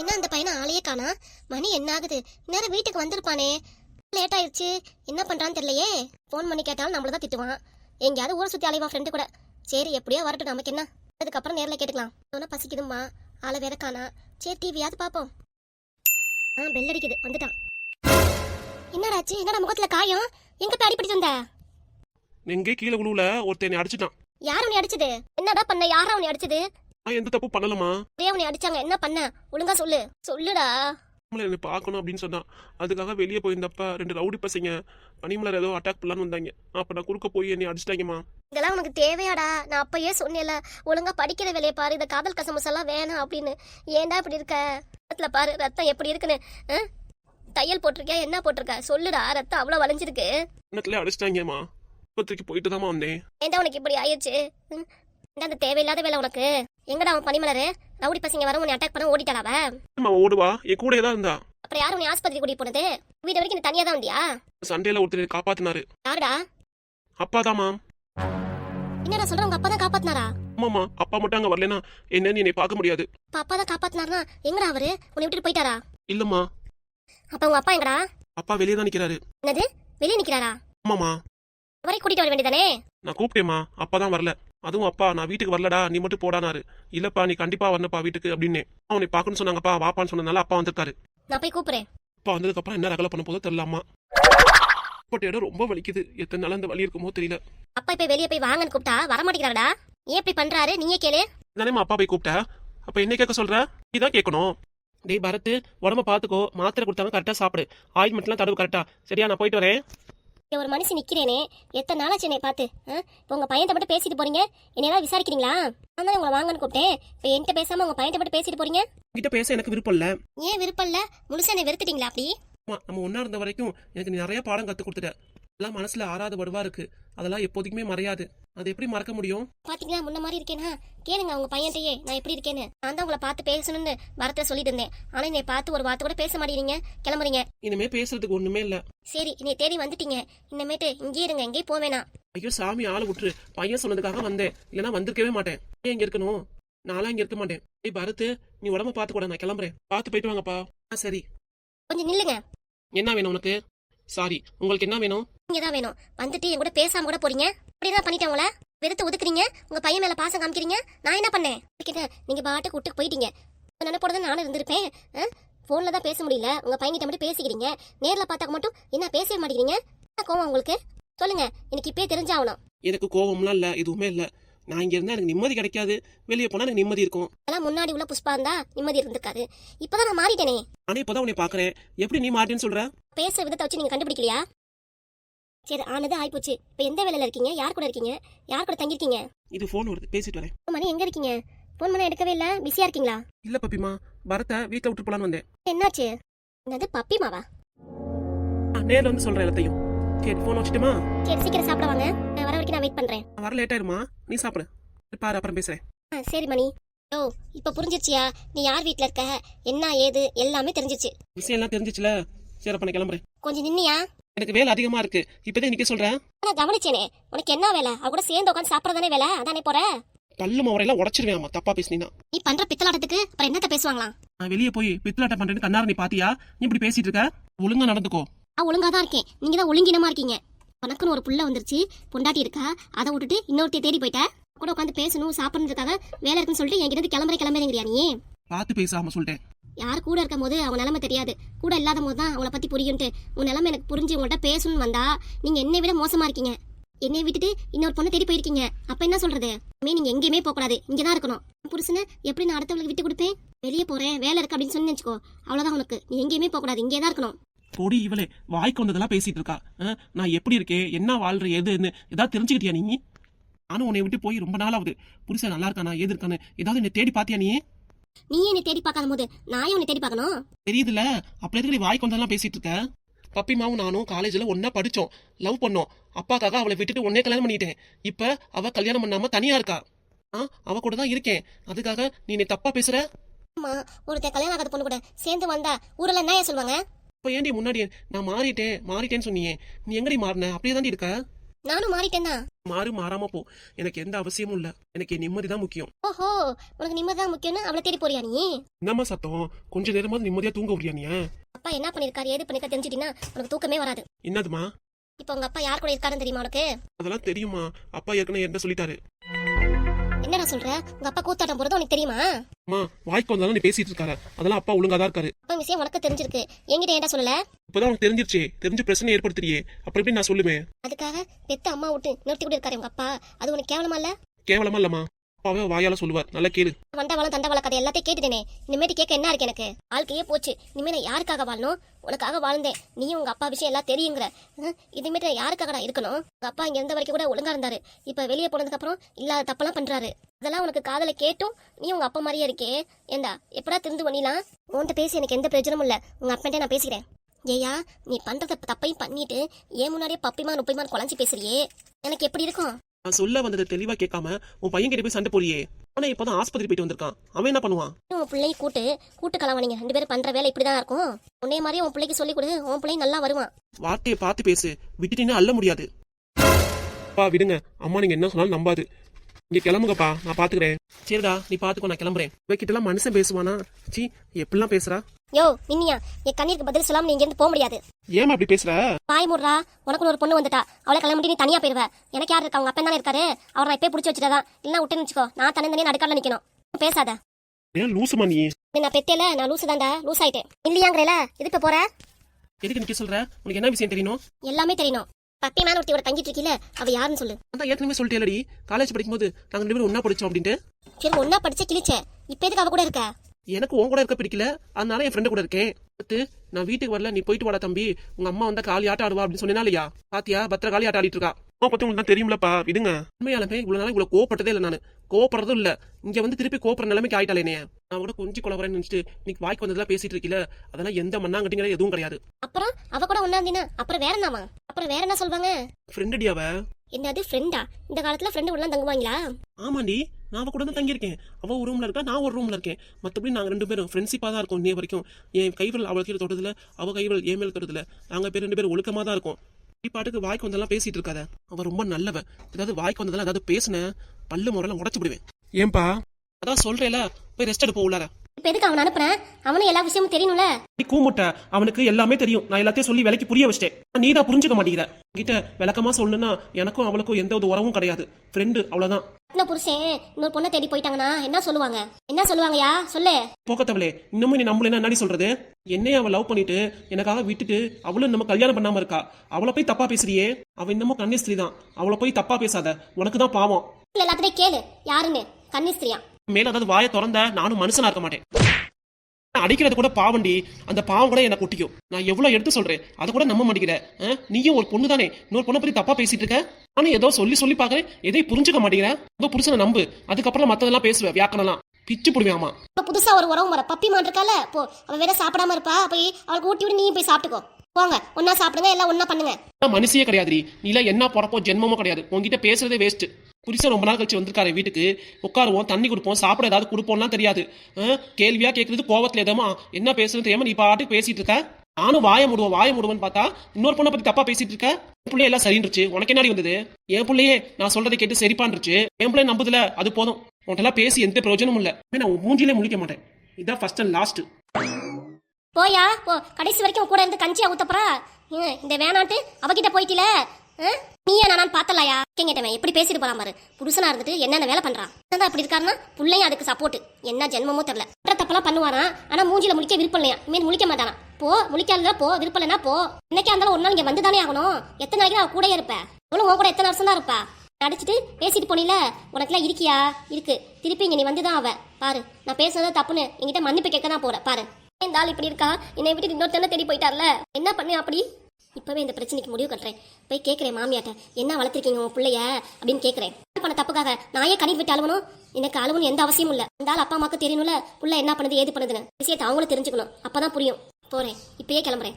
என்ன அந்த பையனை ஆளையே காணா? மணி என்ன ஆகுது? நேரம் வீட்டுக்கு வந்திருப்பானே. லேட் ஆயிடுச்சு என்ன பண்றான்னு தெரியலையே. ஃபோன் பண்ணி கேட்டாலும் நம்மள தான் திட்டுவான். எங்கேயாவது ஊரை சுத்தி அலைவான் ஃப்ரெண்டு கூட. சரி எப்படியோ வரட்டும். நமக்கு என்ன? அதுக்கப்புறம் நேர்ல கேட்டுக்கலாம். சொன்னா பசிக்குதும்மா. ஆளை வேற காணா. சரி டிவியாவது பாப்போம் ஆ பெல் அடிக்குது. வந்துட்டான். என்னடாச்சு? என்னடா முகத்துல காயம்? எங்க போய் அடிப்படிச்சு வந்த? எங்கே கீழே விழுவுல ஒருத்தனை அடிச்சிட்டான். யார் உன்னை அடிச்சது? என்னடா பண்ண? யாரா உன்னை அடிச்சது? நான் எந்த தப்பு பண்ணலமா ஒரே உன்னை அடிச்சாங்க. என்ன பண்ண? ஒழுங்கா சொல்லு. சொல்லுடா. நம்மள என்னை பார்க்கணும் அப்படின்னு சொன்னான் அதுக்காக வெளியே போயிருந்தப்ப ரெண்டு ரவுடி பசங்க பனிமலர் ஏதோ அட்டாக் பண்ணலான்னு வந்தாங்க. அப்ப நான் குறுக்க போய் என்னை அடிச்சிட்டாங்கம்மா. இதெல்லாம் உனக்கு தேவையாடா. நான் அப்பயே சொன்னேன்ல ஒழுங்கா படிக்கிற வேலையை பாரு. இந்த காதல் கசமஸ் எல்லாம் வேணாம் அப்படின்னு. ஏன்டா இப்படி இருக்க? ரத்தத்துல பாரு ரத்தம் எப்படி இருக்குன்னு? தையல் போட்டிருக்கியா? என்ன போட்டிருக்க? சொல்லுடா. ரத்தம் அவ்வளவு வளைஞ்சிருக்கு. இன்னத்துல அடிச்சிட்டாங்கம்மா. ஆஸ்பத்திரிக்கு போயிட்டு தாம்மா வந்தேன். ஏன்டா உனக்கு இப்படி ஆயிடுச்சு? அந்த தேவையில்லாத வேலை உனக்கு? எங்கடா அவன் பனிமலரு? ரவுடி பசங்க வர உன்னை அட்டாக் பண்ண ஓடிட்டாளா அவ? அம்மா ஓடுவா. என் கூடயே தான் இருந்தா. அப்புறம் யாரும் உன்னை ஆஸ்பத்திரி கூட்டிட்டு போனது வீடு வரைக்கும் நீ தனியா தான் வந்தியா? சண்டையில ஒருத்தர் காப்பாத்தினாரு. யாருடா? அப்பா தாம்மா என்னடா சொல்ற? உங்க அப்பா தான் காப்பாத்தினாரா? ஆமாம்மா அப்பா மட்டும் அங்க வரலனா என்னன்னு என்னை பார்க்க முடியாது. அப்பா அப்பா தான் காப்பாத்தினாருனா எங்கடா அவரு? உன்னை விட்டுட்டு போயிட்டாரா? இல்லம்மா அப்ப உங்க அப்பா எங்கடா? அப்பா வெளியே தான் நிக்கிறாரு. என்னது? வெளியே நிக்கிறாரா? ஆமாம்மா அவரை கூட்டிட்டு வர வேண்டியதானே? நான் கூப்பிட்டேம்மா அப்பா தான் வரல. அதுவும் அப்பா நான் வீட்டுக்கு வரலடா நீ மட்டும் போடானாரு. இல்லப்பா நீ கண்டிப்பா வரணுப்பா வீட்டுக்கு அப்படின்னு அவனை பார்க்கணும்னு சொன்னாங்கப்பா வாப்பான்னு சொன்னதுனால அப்பா வந்திருக்காரு. நான் போய் கூப்பிடுறேன். அப்பா வந்ததுக்கு அப்புறம் என்ன ரகலை பண்ண போதோ தெரியலாமா பட் இடம் ரொம்ப வலிக்குது. எத்தனை நாள் அந்த வலி இருக்குமோ தெரியல. அப்பா இப்ப வெளியே போய் வாங்கன்னு கூப்பிட்டா வர மாட்டேங்கிறாடா ஏன் இப்படி பண்றாரு? நீயே கேளு. நானேமா அப்பா போய் கூப்பிட்டா. அப்ப என்ன கேட்க சொல்ற? நீ தான் கேட்கணும். டேய் பரத் உடம்ப பாத்துக்கோ. மாத்திரை கொடுத்தாலும் கரெக்டா சாப்பிடு. ஆயில்மெண்ட்லாம் தடவு கரெக்டா சரியா நான் போயிட்டு வரேன். இங்க ஒரு மனுஷன் நிக்கிறேனே. எத்தனை நாளாச்சு என்னை பார்த்து? இப்ப உங்க பையன்ட்ட மட்டும் பேசிட்டு போறீங்க? என்ன ஏதாவது விசாரிக்கிறீங்களா? நான் உங்களை வாங்கன்னு கூப்பிட்டேன். இப்ப என்கிட்ட பேசாம உங்க பையன்ட்ட மட்டும் பேசிட்டு போறீங்க? உங்ககிட்ட பேச எனக்கு விருப்பம் இல்ல. ஏன் விருப்பம் இல்ல? முழுசா என்னை வெறுத்துட்டீங்களா அப்படி? ஆமா, நம்ம ஒன்னா இருந்த வரைக்கும் எனக்கு நிறைய பாடம் கத்து கொடுத்துட்ட. எல்லாம் மனசுல ஆறாத வடுவா இருக்கு. அதெல்லாம் எப்போதைக்குமே மறையாது. அது எப்படி மறக்க முடியும்? பாத்தீங்களா? முன்ன மாதிரி இருக்கேனா? கேளுங்க உங்க பையன்ட்டையே நான் எப்படி இருக்கேன்னு. நான் தான் உங்களை பார்த்து பேசணும்னு வரத்துல சொல்லிட்டு இருந்தேன் ஆனா என்னை பார்த்து ஒரு வார்த்தை கூட பேச மாட்டேங்கிறீங்க. கிளம்புறீங்க. இனிமே பேசுறதுக்கு ஒண்ணுமே இல்ல. சரி என்னை தேடி வந்துட்டீங்க. இன்னமேட்டு இங்கேயே இருங்க எங்கேயும் வேணாம். ஐயோ சாமி ஆளை விட்டுரு. பையன் சொன்னதுக்காக வந்தேன். இல்லைன்னா வந்திருக்கவே மாட்டேன். ஏன் இங்க இருக்கணும்? நான்லாம் இங்க இருக்க மாட்டேன். ஏய் பரத் நீ உடம்ப பாத்து கூட நான் கிளம்புறேன். பார்த்து போயிட்டு வாங்கப்பா. ஆ சரி. கொஞ்சம் நில்லுங்க. என்ன வேணும் உனக்கு? சாரி உங்களுக்கு என்ன வேணும்? நீங்க தான் வேணும். வந்துட்டு என் கூட பேசாம கூட போறீங்க. அப்படிதான் பண்ணிட்டேன் உங்களை. வெறுத்து ஒதுக்குறீங்க. உங்க பையன் மேல பாசம் காமிக்கிறீங்க. நான் என்ன பண்ணேன்? கேட்ட நீங்க பாட்டுக்கு விட்டு போயிட்டீங்க. நினைப்போட நானும் இருந்திருப்பேன். போன்ல தான் பேச முடியல. உங்க பையன்கிட்ட மட்டும் பேசிக்கிறீங்க. நேர்ல பார்த்தா மட்டும் என்ன பேசவே மாட்டேங்கிறீங்க? என்ன கோவம் உங்களுக்கு? சொல்லுங்க. எனக்கு இப்பயே தெரிஞ்சாகணும். எனக்கு கோவம்லாம் இல்ல. எதுவுமே இல்ல. நான் இங்க இருந்தா எனக்கு நிம்மதி கிடைக்காது. வெளியே போனா எனக்கு நிம்மதி இருக்கும். அதெல்லாம் முன்னாடி உள்ள புஷ்பா இருந்தா நிம்மதி இருந்திருக்காது. இப்பதான் நான் மாறிட்டேனே. ஆனா இப்பதான் உன்னை பாக்குறேன் எப்படி நீ மாட்டேன்னு சொல்ற? பேசுற விதத்தை வச்சு நீங்க கண்டுபிடிக்கலையா? சரி ஆனது ஆயிப்போச்சு. இப்ப எந்த வேலையில இருக்கீங்க? யார் கூட இருக்கீங்க? யார் கூட தங்கியிருக்கீங்க? இது போன் வருது. பேசிட்டு வரேன். மணி எங்க இருக்கீங்க? போன் பண்ண எடுக்கவே இல்ல. பிஸியா இருக்கீங்களா? இல்ல பப்பிமா. பரத்தை வீட்டுல விட்டு போலான்னு வந்தேன். என்னாச்சு? என்னது பப்பி மாவா ஆ, நேர்ல வந்து சொல்றேன் எல்லாத்தையும். சரி போன் வச்சுட்டுமா? சரி சீக்கிரம் சாப்பிட வாங்க. நான் வர வரைக்கும் நான் வெயிட் பண்றேன். வர லேட் ஆயிருமா நீ சாப்பிடு. பாரு அப்புறம் பேசுறேன். ஆ, சரி மணி. ஓ இப்ப புரிஞ்சிருச்சியா? நீ யார் வீட்ல இருக்க? என்ன ஏது? எல்லாமே தெரிஞ்சிருச்சு. விஷயம் எல்லாம் தெரிஞ்சிச்சுல? சரி அப்ப நான் கிளம்புறேன். கொஞ்சம் நின்னியா? எனக்கு வேலை அதிகமா இருக்கு. இப்பதான் நிக்க சொல்றேன். நான் கவனிச்சேனே. உனக்கு என்ன வேலை? அவ கூட சேர்ந்து உட்காந்து சாப்பிடறதானே வேலை? அதானே போற? கல்லு மவரையெல்லாம் உடச்சிருவேன் அம்மா. தப்பா பேசினா நீ பண்ற பித்தலாட்டத்துக்கு அப்புறம் என்னத்த பேசுவாங்களாம்? நான் வெளியே போய் பித்தலாட்டம் பண்றேன்னு கண்ணார நீ பாத்தியா? நீ இப்படி பேசிட்டு இருக்க? ஒழுங்கா நடந்துக்கோ. நான் ஒழுங்கா தான் இருக்கேன். நீங்க தான் ஒழுங்கினமா இருக்கீங்க. உனக்குன்னு ஒரு புள்ள வந்துருச்சு. பொண்டாட்டி இருக்கா? அதை விட்டுட்டு இன்னொருத்தைய தேடி போயிட்ட. கூட உட்காந்து பேசணும் சாப்பிடறதுக்காக வேலை இருக்குன்னு சொல்லிட்டு என்கிட்ட கிளம்புற கிளம்புறேங்கிறியா நீ? பார்த்து பேசாம சொல்லிட்டேன். யார் கூட இருக்கும் போது அவங்க நிலைமை தெரியாது. கூட இல்லாத போது தான் அவங்கள பத்தி புரியும்ட்டு. உன் நிலைமை எனக்கு புரிஞ்சு உங்கள்கிட்ட பேசணும்னு வந்தா நீங்க என்னை விட மோசமா இருக்கீங்க. என்னை விட்டுட்டு இன்னொரு பொண்ணை தேடி போயிருக்கீங்க. அப்ப என்ன சொல்றது? இனிமே நீங்க எங்கேயுமே போக கூடாது. தான் இருக்கணும். உன் புருஷனை எப்படி நான் அடுத்தவங்களுக்கு விட்டு கொடுப்பேன்? வெளியே போறேன். வேலை இருக்கு அப்படின்னு சொல்லி வச்சுக்கோ. அவ்வளவுதான் உனக்கு. நீ எங்கேயுமே போக கூடாது. இங்கே தான் இருக்கணும். பொடி இவளே. வாய்க்கு வந்ததெல்லாம் பேசிட்டு இருக்கா. ஆ, நான் எப்படி இருக்கேன்? என்ன வாழ்ற? எதுன்னு. ஏதாவது தெரிஞ்சுக்கிட்டியா நீ? நானும் உன்னை விட்டு போய் ரொம்ப நாள் ஆகுது. புருஷன் நல்லா இருக்கானா? ஏது இருக்கானு ஏதாவது என்னை தேடி பாத்தியா நீ? நீ என்னை தேடி பார்க்காத போது நான் உன்னை தேடி பார்க்கணும்? தெரியுதுல. அப்படி எதுக்கு நீ வாய்க்கு வந்ததெல்லாம் பேசிட்டு இருக்க? பப்பிமாவும் நானும் காலேஜ்ல ஒன்னா படிச்சோம். லவ் பண்ணோம். அப்பாக்காக அவளை விட்டுட்டு உன்னே கல்யாணம் பண்ணிட்டேன். இப்ப அவ கல்யாணம் பண்ணாம தனியா இருக்கா? ஆ அவ கூட தான் இருக்கேன். அதுக்காக நீ என்னை தப்பா பேசுற? அம்மா ஒருத்தன் கல்யாணம் ஆகாத பொண்ணு கூட சேர்ந்து வந்தா ஊரெல்லாம் என்ன சொல்லுவாங்க? இப்ப ஏன்டி முன்னாடி நான் மாறிட்டேன்? மாறிட்டேன்னு சொன்னியே. நீ எங்கடி மாறின? அப்படியே தாண்டி இருக்க? நானும் மாறிட்டேன் தான் மாறு மாறாம போ. எனக்கு எந்த அவசியமும் இல்ல. எனக்கு என் நிம்மதி தான் முக்கியம். ஓஹோ உனக்கு நிம்மதி தான் முக்கியம்னு அவளை தேடி போறியா நீ? என்னம்மா சத்தம்? கொஞ்ச நேரமாவது நிம்மதியா தூங்க விடுறியா நீ? அப்பா என்ன பண்ணிருக்காரு ஏது பண்ணிருக்கா தெரிஞ்சிட்டீங்கன்னா உனக்கு தூக்கமே வராது. என்னதுமா இப்போ உங்க அப்பா யார் கூட இருக்காருன்னு தெரியுமா உனக்கு? அதெல்லாம் தெரியுமா அப்பா ஏற்கனவே என்ன சொல்லிட்டாரு. என்னடா சொல்ற? உங்க அப்பா கூத்தாட்டம் போறது உனக்கு தெரியுமா? அம்மா வாய்க்கு வந்தாலும் நீ பேசிட்டு இருக்காரு அதெல்லாம் அப்பா ஒழுங்கா தான் இருக்காரு. அப்பா விஷயம் உனக்கு தெரிஞ்சிருக்கு. என்கிட்ட ஏன்டா சொல்லல? இப்பதான் உனக்கு தெரிஞ்சிருச்சே. தெரிஞ்சு பிரச்சனை ஏற்படுத்துறியே. அப்புறம் எப்படி நான் சொல்லுவேன்? அதுக்காக பெத்த அம்மா விட்டு நிறுத்தி கூட இருக்காரு உங்க அப்பா. அது உனக்கு கேவலமா இல்ல? கேவலமா இல்லம்மா. அப்பாவே வாயால சொல்லுவார். நல்லா கேளு. வண்டவாளம் தண்டவாள கதை எல்லாத்தையும் கேட்டுட்டேனே. இனிமேட்டு கேட்க என்ன இருக்கு எனக்கு? வாழ்க்கையே போச்சு. இனிமே நான் யாருக்காக வாழணும்? உனக்காக வாழ்ந்தேன். நீயும் உங்க அப்பா விஷயம் எல்லாம் தெரியுங்கிற. ஹம், நான் யாருக்காகடா இருக்கணும்? உங்க அப்பா இங்க இருந்த வரைக்கும் கூட ஒழுங்கா இருந்தாரு. இப்ப வெளியே போனதுக்கு அப்புறம் இல்லாத தப்பெல்லாம் பண்றாரு. அதெல்லாம் உனக்கு காதல கேட்டும். நீ உங்க அப்பா மாதிரியே இருக்கே. ஏண்டா எப்படா திருந்து பண்ணிலாம் உன்கிட்ட பேசி எனக்கு எந்த பிரயோஜனமும் இல்ல. உங்க அப்பன்ட்டே நான் பேசிக்கிறேன். ஏயா நீ பண்றத தப்பையும் பண்ணிட்டு ஏன் முன்னாடியே பப்பிமான் நுப்பைமான்னு குழஞ்சி பேசுறியே? எனக்கு எப்படி இருக்கும்? நான் சொல்ல வந்ததை தெளிவா கேட்காம உன் பையன் கிட்ட போய் சண்டை போறியே ஆனா இப்பதான் ஆஸ்பத்திரி போயிட்டு வந்திருக்கான். அவன் என்ன பண்ணுவான்? உன் பிள்ளையை கூட்டு கூட்டு கலவானீங்க ரெண்டு பேரும் பண்ற வேலை இப்படிதான் இருக்கும். உன்னே மாதிரி உன் பிள்ளைக்கு சொல்லி கொடு. உன் பிள்ளை நல்லா வருவான். வார்த்தையை பார்த்து பேசு. விட்டுட்டீங்கன்னா அள்ள முடியாது. அப்பா விடுங்க. அம்மா நீங்க என்ன சொன்னாலும் நம்பாது. இங்க கிளம்புங்கப்பா. நான் பாத்துக்கிறேன். சரிடா நீ பாத்துக்கோ நான் கிளம்புறேன். இவகிட்ட எல்லாம் மனுஷன் பேசுவானா? சி எப்படிலாம் பேசுறா? யோ மின்னியா. என் கண்ணீருக்கு பதில் சொல்லாம நீங்க இருந்து போக முடியாது. ஏமா அப்படி பேசுற? பாய் முடுறா. உனக்கு ஒரு பொண்ணு வந்துட்டா. அவளை கல்யாணம் பண்ணி நீ தனியா போயிருவ. எனக்கு யார் இருக்கா? உங்க அப்பன் தானே இருக்காரு. அவரை நான் இப்பயே பிடிச்சி வச்சுட்டதான் இல்லைன்னா விட்டுன்னு வச்சுக்கோ நான் தனி தனியா நடுக்கால நிக்கணும். பேசாத. ஏன் லூசுமா நீ? நான் பெத்தேல நான் லூசு தாண்டா லூஸ் ஆயிட்டேன். இல்லையாங்கிறல? எதுக்கு போற? எதுக்கு நிக்க சொல்ற? உனக்கு என்ன விஷயம் தெரியணும் எல்லாமே தெரியணும் பப்பி மேல ஒருத்தி ஒரு தங்கிட்டு இருக்கீல அவ யாருன்னு சொல்லு. அதான் ஏற்கனவே சொல்லிட்டேலடி காலேஜ் படிக்கும்போது நாங்க ரெண்டு பேரும் ஒண்ணா படிச்சோம் அப்படின்ட்டு. சரி ஒன்னா படிச்ச கிழிச்ச. இப்ப எதுக்கு அவ கூட இருக்க? எனக்கு உன் கூட இருக்க பிடிக்கல. அதனால என் ஃப்ரெண்டு கூட இருக்கேன். நான் வீட்டுக்கு வரல நீ போயிட்டு வாடா தம்பி. உங்க அம்மா வந்தா காலி ஆட்ட ஆடுவா அப்படின்னு சொன்னா இல்லையா பாத்தியா? பத்திர காலி ஆட்ட ஆடிட்டு இருக்கா. அம்மா பத்தி உங்களுக்கு தான் தெரியும்லப்பா. விடுங்க. உண்மையாலுமே இவ்வளவு நாள் இவ்வளவு கோவப்பட்டதே இல்லை நான். கோவப்படுறதும் இல்ல. இங்க வந்து திருப்பி கோவப்படுற நிலைமைக்கு ஆயிட்டாலே என்னைய. நான் கூட கொஞ்சம் குழப்பறேன்னு நினைச்சிட்டு இன்னைக்கு வாய்க்கு வந்ததெல்லாம் பேசிட்டு இருக்கீல அதெல்லாம் எந்த மண்ணாங்கட்டிங்கிற எதுவும் கிடையாது. அப்புறம் அவ கூட ஒன்னா அப்புறம் வேற என்னவா அப்புறம் வேற என்ன சொல்வாங்க? ஃப்ரெண்டுடி அவ. என்னது ஃப்ரெண்டா இந்த காலத்துல ஃப்ரெண்டு உள்ள தங்குவாங்களா? ஆமாண்டி நான் அவ கூட தான் தங்கியிருக்கேன். அவ ஒரு ரூம்ல இருக்கா நான் ஒரு ரூம்ல இருக்கேன். மத்தபடி நாங்க ரெண்டு பேரும் ஃப்ரெண்ட்ஷிப்பா தான் இருக்கோம் இன்னைய வரைக்கும். என் கைவல் அவள் கீழே தொட்டதுல அவ கைவல் என் மேல் தொட்டதுல நாங்க பேர் ரெண்டு பேரும் ஒழுக்கமா தான் இருக்கோம். நீ பாட்டுக்கு வாய்க்கு வந்தெல்லாம் பேசிட்டு இருக்காத. அவ ரொம்ப நல்லவ. ஏதாவது வாய்க்கு வந்ததெல்லாம் ஏதாவது பேசுன பல்லு முறையெல்லாம் உடச்சு விடுவேன். ஏன்பா? அதான் சொல்றேல போய் ரெஸ்ட் எடுப்போம் உள்ளார. இப்ப எதுக்கு அவன் அனுப்புறேன் அவனும் எல்லா விஷயமும் தெரியணும்ல நீ கூமுட்ட அவனுக்கு எல்லாமே தெரியும். நான் எல்லாத்தையும் சொல்லி விலைக்கு புரிய வச்சிட்டேன். நீ தான் புரிஞ்சுக்க மாட்டேங்கிற. கிட்ட விளக்கமா சொல்லணும்னா எனக்கும் அவளுக்கும் எந்த ஒரு உறவும் கிடையாது. ஃப்ரெண்டு அவ்வளவுதான். இன்னும் புருஷன் இன்னொரு பொண்ணை தேடி போயிட்டாங்கன்னா என்ன சொல்லுவாங்க? என்ன சொல்லுவாங்கயா சொல்லு. போக்கத்தவளே இன்னமும் நீ நம்மள என்ன சொல்றது? என்னைய அவன் லவ் பண்ணிட்டு எனக்காக விட்டுட்டு அவளும் நம்ம கல்யாணம் பண்ணாம இருக்கா? அவளை போய் தப்பா பேசுறியே? அவ இன்னமும் கன்னிஸ்திரி தான் அவளை போய் தப்பா பேசாத. உனக்கு தான் பாவம். இல்ல எல்லாத்தையும் கேளு. யாருன்னு? கன்னிஸ்திரியா? மேல அதாவது வாயை திறந்த நானும் மனுஷனா இருக்க மாட்டேன். நான் அடிக்கிறது கூட பாவண்டி. அந்த பாவம் கூட எனக்கு ஒட்டிக்கும் நான் எவ்வளவு எடுத்து சொல்றேன்? அதை கூட நம்ப மாட்டேங்கிற? நீயும் ஒரு பொண்ணு தானே? இன்னொரு பொண்ணை பத்தி தப்பா பேசிட்டு இருக்க? ஆனா ஏதோ சொல்லி சொல்லி பாக்குறேன் எதையும் புரிஞ்சுக்க மாட்டேங்கிற. ஏதோ புருஷனை நம்பு. அதுக்கப்புறம் மத்ததெல்லாம் பேசுவேன் வியாக்கணலாம் பிச்சு இப்ப புதுசா ஒரு உறவு முறை. பப்பி மான் இருக்கால? போ. அவ வேற சாப்பிடாம இருப்பா. போய் அவளுக்கு ஊட்டி விட்டு நீயும் போய் சாப்பிட்டுக்கோ. போங்க. ஒன்னா சாப்பிடுங்க. எல்லாம் ஒன்னா பண்ணுங்க. மனுஷியே கிடையாதுடி. நீல என்ன பிறப்போ? ஜென்மமோ கிடையாது. உன்கிட்ட பேசுறதே வேஸ்ட் புதுசாக ரொம்ப நாள் கழிச்சு வந்திருக்காரு வீட்டுக்கு. உட்காருவோம் தண்ணி கொடுப்போம் சாப்பிட ஏதாவது கொடுப்போம்லாம் தெரியாது. ஆ, கேள்வியா கேட்கறது கோவத்துல எதமா என்ன பேசுறது தெரியாம நீ பாட்டுக்கு பேசிட்டு இருக்க? நானும் வாய முடுவோம் வாய முடுவேன்னு பார்த்தா இன்னொரு பொண்ணை பத்தி தப்பா பேசிட்டு இருக்க? என் பிள்ளை எல்லாம் சரின்றுச்சு. உனக்கு என்னடி வந்தது? என் பிள்ளையே நான் சொல்றதை கேட்டு சரிப்பான்றுச்சு. என் பிள்ளை நம்புதுல அது போதும். உன்ட்டெல்லாம் பேசி எந்த பிரயோஜனமும் இல்ல. நான் மூஞ்சிலே முழிக்க மாட்டேன். இதான் ஃபர்ஸ்ட் அண்ட் லாஸ்ட் போயா? போ. கடைசி வரைக்கும் கூட இருந்து கஞ்சியா ஊத்தப்பறா இந்த வேணாட்டு அவகிட்ட போயிட்டில? நீயே நான் பார்த்தலையா? கேட்டவன் எப்படி பேசிட்டு போலாம் பாரு. புருஷனா இருந்துட்டு என்னென்ன வேலை பண்றான்? என்னதான் அப்படி இருக்காருன்னா பிள்ளையும் அதுக்கு சப்போர்ட் என்ன ஜென்மமோ தெரியல. பண்ற தப்பெல்லாம் பண்ணுவானா? ஆனா மூஞ்சில முழிக்க விருப்பம் இல்லையா? இனிமேல் முழிக்க மாட்டானா. போ முழிக்காதா போ விருப்பம் இல்லைனா போ. இன்னைக்கா இருந்தாலும் ஒரு நாள் இங்க வந்து தானே ஆகணும். எத்தனை நாளைக்கு அவ கூடயே இருப்ப அவளும் உன் கூட எத்தனை வருஷம் தான் இருப்பா? நடிச்சிட்டு பேசிட்டு போனில? உனக்குலாம் இருக்கியா? இருக்கு. திருப்பி இங்க நீ வந்துதான் அவ பாரு நான் பேசுனது தப்புன்னு என்கிட்ட மன்னிப்பு கேட்க தான் போற. பாரு. இந்த ஆள் இப்படி இருக்கா? என்னை விட்டு இன்னொருத்தன தேடி போயிட்டார்ல? என்ன பண்ணு அப்படி? இப்பவே இந்த பிரச்சனைக்கு முடிவு கட்டுறேன். போய் கேட்குறேன் மாமியாட்ட என்ன வளர்த்திருக்கீங்க உன் பிள்ளைய? அப்படின்னு கேட்குறேன் பண்ண தப்புக்காக? நான் ஏன் கணிட்டு விட்டு அழுவணும். எனக்கு அழுவணும் எந்த அவசியமும் இல்லை. இருந்தாலும் அப்பா அம்மாக்கு தெரியணும்ல. புள்ள என்ன பண்ணுது ஏது பண்ணுதுன்னு. விஷயத்தை அவங்களும் தெரிஞ்சுக்கணும். அப்போதான் புரியும். போகிறேன் இப்பயே கிளம்புறேன்.